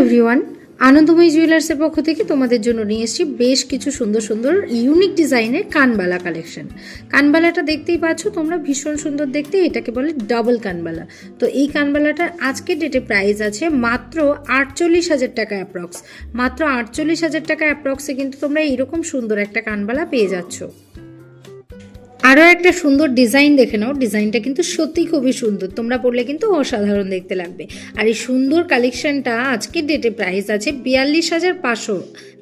Everyone আনন্দময়ী জুয়েলার্সের পক্ষ থেকে তোমাদের জন্য নিয়ে এসেছি বেশ কিছু সুন্দর সুন্দর ইউনিক ডিজাইনের কানবালা কালেকশন কানবালাটা দেখতেই পাচ্ছ, তোমরা ভীষণ সুন্দর দেখতে, এটাকে বলে ডাবল কানবালা। তো এই কানবালাটার আজকের ডেটে প্রাইস আছে মাত্র আটচল্লিশ হাজার টাকা অ্যাপ্রক্স মাত্র আটচল্লিশ হাজার টাকা অ্যাপ্রক্সে কিন্তু তোমরা এইরকম সুন্দর একটা কানবালা পেয়ে যাচ্ছ। আরও একটা সুন্দর ডিজাইন দেখে নাও। ডিজাইনটা কিন্তু সত্যি খুবই সুন্দর। তোমরা পড়লে কিন্তু অসাধারণ দেখতে লাগবে। আর এই সুন্দর কালেকশনটা আজকের ডেটে প্রাইস আছে বিয়াল্লিশ হাজার পাঁচশো।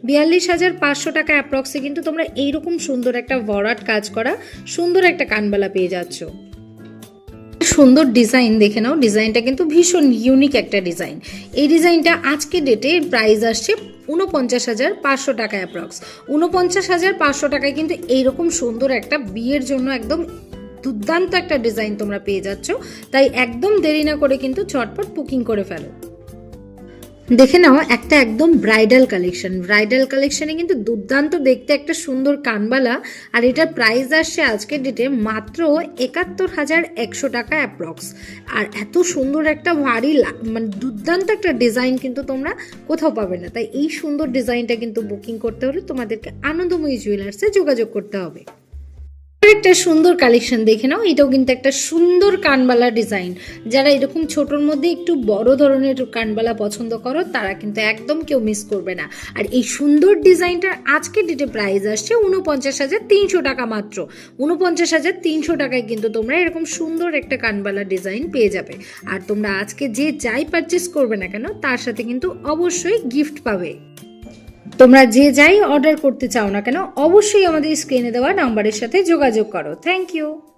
বিয়াল্লিশ হাজার পাঁচশো টাকা অ্যাপ্রক্সে কিন্তু তোমরা এইরকম সুন্দর একটা ভরাট কাজ করা, সুন্দর একটা কানবালা পেয়ে যাচ্ছ। সুন্দর ডিজাইন দেখে নাও। ডিজাইনটা কিন্তু ভীষণ ইউনিক একটা ডিজাইন। এই ডিজাইনটা আজকে ডেটে প্রাইস আসছে উনপঞ্চাশ হাজার পাঁচশো টাকা অ্যাপ্রক্স উনপঞ্চাশ হাজার পাঁচশো টাকায় কিন্তু এইরকম সুন্দর একটা বিয়ের জন্য একদম দুর্দান্ত একটা ডিজাইন তোমরা পেয়ে যাচ্ছ। তাই একদম দেরি না করে কিন্তু ঝটপট বুকিং করে ফেলো। দেখে নাও, একটা একদম ব্রাইডাল কালেকশন ব্রাইডাল কালেকশনে কিন্তু দুর্দান্ত দেখতে একটা সুন্দর কানবালা, আর এটার প্রাইস আসছে আজকের ডেটে মাত্র একাত্তর হাজার একশো টাকা অ্যাপ্রক্স আর এত সুন্দর একটা ভারী মানে দুর্দান্ত একটা ডিজাইন কিন্তু তোমরা কোথাও পাবে না। তাই এই সুন্দর ডিজাইনটা কিন্তু বুকিং করতে হলে তোমাদেরকে আনন্দময়ী জুয়েলার্সে যোগাযোগ করতে হবে। একটা সুন্দর কালেকশন দেখে নাও। এটাও কিন্তু একটা সুন্দর কানবালা ডিজাইন যারা এরকম ছোটোর মধ্যে একটু বড় ধরনের কানবালা পছন্দ করো, তারা কিন্তু একদম কেউ মিস করবে না। আর এই সুন্দর ডিজাইনটার আজকের ডেটে প্রাইস আসছে উনপঞ্চাশ হাজার তিনশো টাকা মাত্র। উনপঞ্চাশ হাজার তিনশো টাকায় কিন্তু তোমরা এরকম সুন্দর একটা কানবালা ডিজাইন পেয়ে যাবে। আর তোমরা আজকে যে যাই পারচেস করবে না কেন, তার সাথে কিন্তু অবশ্যই গিফট পাবে। তোমরা যে যাই অর্ডার করতে চাও না কেন, অবশ্যই আমাদের স্ক্রিনে দেওয়া নাম্বারের সাথে যোগাযোগ করো। Thank you